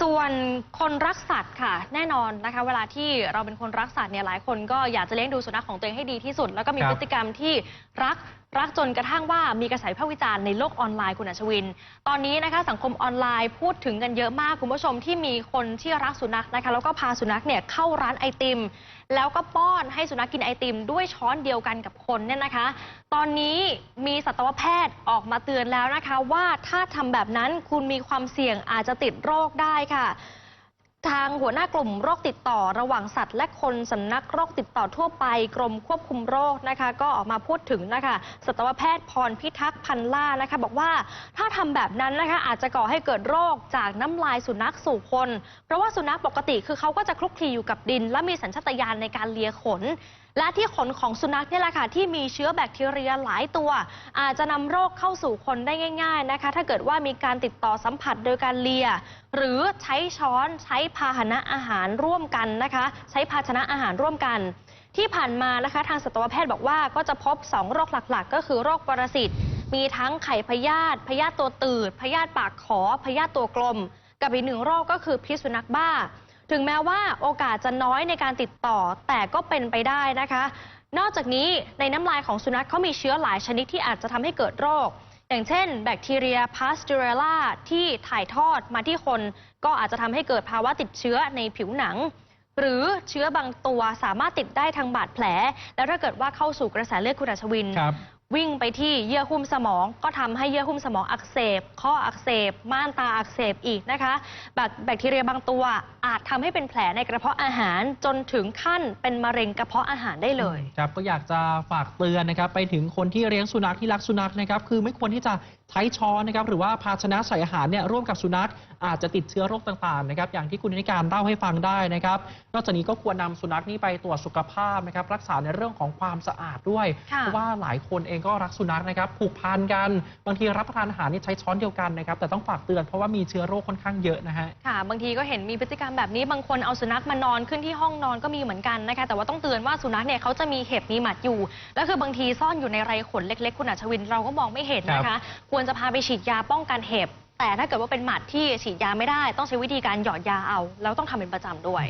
ส่วนคนรักสัตว์ค่ะ แน่นอนนะคะ เวลาที่เราเป็นคนรักสัตว์เนี่ยหลายคนก็อยากจะเลี้ยงดูสุนัขของตัวเองให้ดีที่สุด แล้วก็มีครับพฤติกรรมที่รักรักจนกระทั่งว่ามีกระแสวิพากษ์วิจารณ์ในโลกออนไลน์คุณอัชวิน ตอนนี้นะคะสังคมออนไลน์พูดถึงกันเยอะมากคุณผู้ชมที่มีคนที่รักสุนัขนะคะแล้วก็พาสุนัขเนี่ยเข้าร้านไอติม แล้วก็ป้อนให้สุนัขกินไอติม ด้วยช้อนเดียวกันกับคนเนี่ยนะคะ ตอนนี้มีสัตวแพทย์ออกมาเตือนแล้วนะคะ ว่าถ้าทำแบบนั้นคุณมีความเสี่ยงอาจจะติดโรคได้ค่ะ ทางหัวหน้ากลุ่มโรคติดต่อระหว่างสัตว์ และคนสำนักโรคติดต่อทั่วไปกรมควบคุมโรคนะคะ ก็ออกมาพูดถึงนะคะสัตวแพทย์พรพิทักษ์พันล่านะคะ บอกว่าถ้าทำแบบนั้นนะคะ อาจจะก่อให้เกิดโรคจากน้ำลายสุนัขสู่คน เพราะว่าสุนัขปกติคือเขาก็จะคลุกคลีอยู่กับดิน และมีสัญชาตญาณในการเลียขน และที่ขนของสุนัขเนี่ยแหละค่ะที่มีเชื้อแบคทีเรียหลายตัว อาจจะนำโรคเข้าสู่คนได้ง่าย ๆนะคะ ถ้าเกิดว่ามีการติดต่อสัมผัสโดยการเลีย หรือใช้ช้อนใช้พาหนะอาหารร่วมกันนะคะ ใช้ภาชนะอาหารร่วมกันที่ผ่านมานะคะทางสัตวแพทย์บอกว่าก็จะพบ 2 โรคหลักๆ ก็คือโรคปรสิต มีทั้งไข่พยาธิพยาธิตัวตืดพยาธิปากขอพยาธิตัวกลม กับอีกหนึ่งโรคก็คือพิษสุนัขบ้า ถึงแม้ว่าโอกาสจะน้อยในการติดต่อแต่ก็เป็นไปได้นะคะ นอกจากนี้ในน้ำลายของสุนัขเขามีเชื้อหลายชนิดที่อาจจะทำให้เกิดโรค อย่างเช่น แบคทีเรียพาสตูเรล a ที่ถ่ายทอดมาที่คน ก็อาจจะทำให้เกิดภาวะติดเชื้อในผิวหนัง หรือเชื้อบางตัวสามารถติดได้ทางบาดแผล แล้วถ้าเกิดว่าเข้าสู่กระแสเลือดคุณอัชวิน วิ่งไปที่เยื่อหุ้มสมอง ก็ทำให้เยื่อหุ้มสมองอักเสบ ข้ออักเสบ ม่านตาอักเสบอีกนะคะแบคแบคทีเรียบางตัวอาจทำให้เป็นแผลในกระเพาะอาหารจนถึงขั้นเป็นมะเร็งกระเพาะอาหารได้เลยครับก็อยากจะฝากเตือนนะครับไปถึงคนที่เลี้ยงสุนัขที่รักสุนัขนะครับคือไม่ควรที่จะใช้ช้อนนะครับหรือว่าภาชนะใส่อาหารเนี่ยร่วมกับสุนัขอาจจะติดเชื้อโรคต่างๆนะครับอย่างที่คุณนิการเล่าให้ฟังได้นะครับ นอกจากนี้ก็ควรนำสุนัขนี้ไปตรวจสุขภาพนะครับรักษาในเรื่องของความสะอาดด้วยค่ะเพราะว่าหลายคนเองก็รักสุนัขนะครับผูกพันกันบางทีรับประทานอาหารนี่ใช้ช้อนเดียวกันนะครับแต่ต้องฝากเตือนเพราะว่ามีเชื้อโรคค่อนข้างเยอะนะฮะค่ะ บางทีก็เห็นมีพฤติกรรมแบบนี้บางคนเอาสุนัขมานอนขึ้นที่ห้องนอนก็มีเหมือนกันนะคะแต่ว่าต้องเตือนว่าสุนัขเนี่ยเขาจะมีเห็บมีหมัดอยู่ แล้วคือบางทีซ่อนอยู่ในไรขนเล็ก ๆ คุณอัชวินเราก็มองไม่เห็นนะครัคะบควรจะพาไปฉีดยาป้องกันเห็บแต่ถ้าเกิดว่าเป็นหมัดที่ฉีดยาไม่ได้ ต้องใช้วิธีการหยอดยาเอา แล้วต้องทำเป็นประจำด้วย